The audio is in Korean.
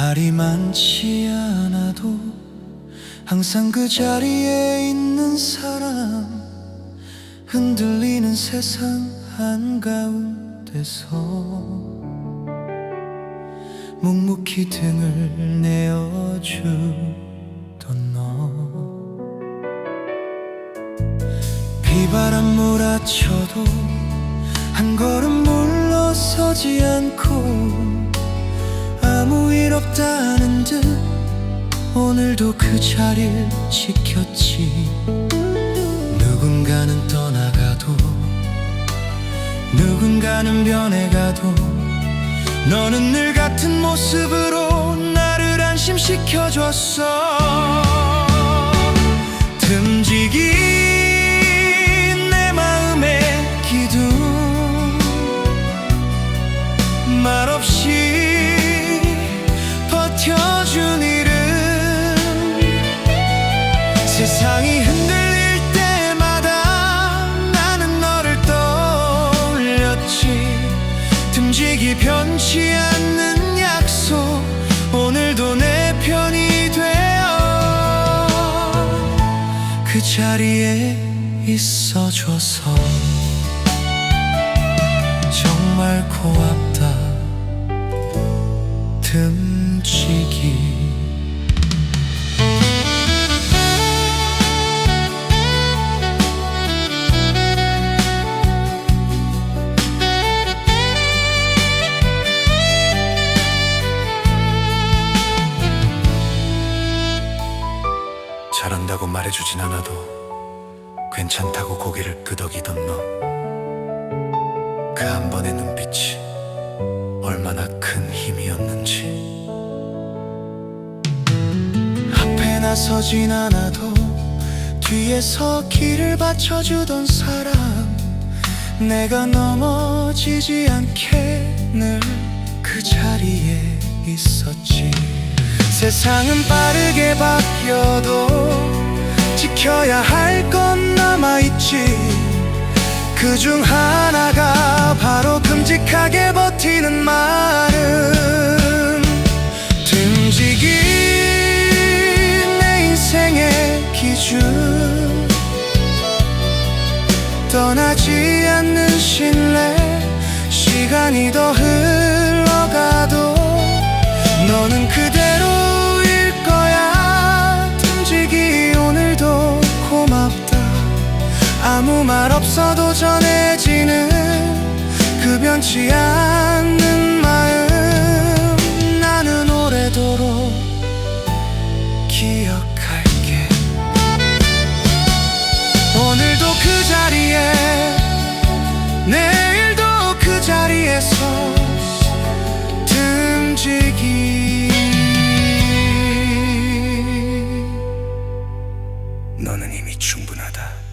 말이 많지 않아도 항상 그 자리에 있는 사람 흔들리는 세상 한가운데서 묵묵히 등을 내어주던 너. 비바람 몰아쳐도 한 걸음 물러서지 않고 없다는 듯 오늘도 그 자리를 지켰지. 누군가는 떠나가도 누군가는 변해가도 너는 늘 같은 모습으로 나를 안심시켜줬어. 듬직인 내 마음의 기둥. 말없이 세상이 흔들릴 때마다 나는 너를 떠올렸지. 듬직이 변치 않는 약속 오늘도 내 편이 되어 그 자리에 있어줘서 정말 고맙다. 듬직 잘한다고 말해주진 않아도 괜찮다고 고개를 끄덕이던 너. 그 한 번의 눈빛이 얼마나 큰 힘이었는지. 앞에 나서진 않아도 뒤에서 길을 받쳐주던 사람. 내가 넘어지지 않게 늘 그 자리에 있었지. 세상은 빠르게 바뀌어도 지켜야 할 건 남아있지. 그 중 하나가 바로 끔찍하게 버티는 마음. 듬직이 내 인생의 기준. 떠나지 않는 신뢰 시간이 더 흘러 아무 말 없어도 전해지는 그 변치 않는 마음. 나는 오래도록 기억할게. 오늘도 그 자리에 내일도 그 자리에서 등지기 너는 이미 충분하다.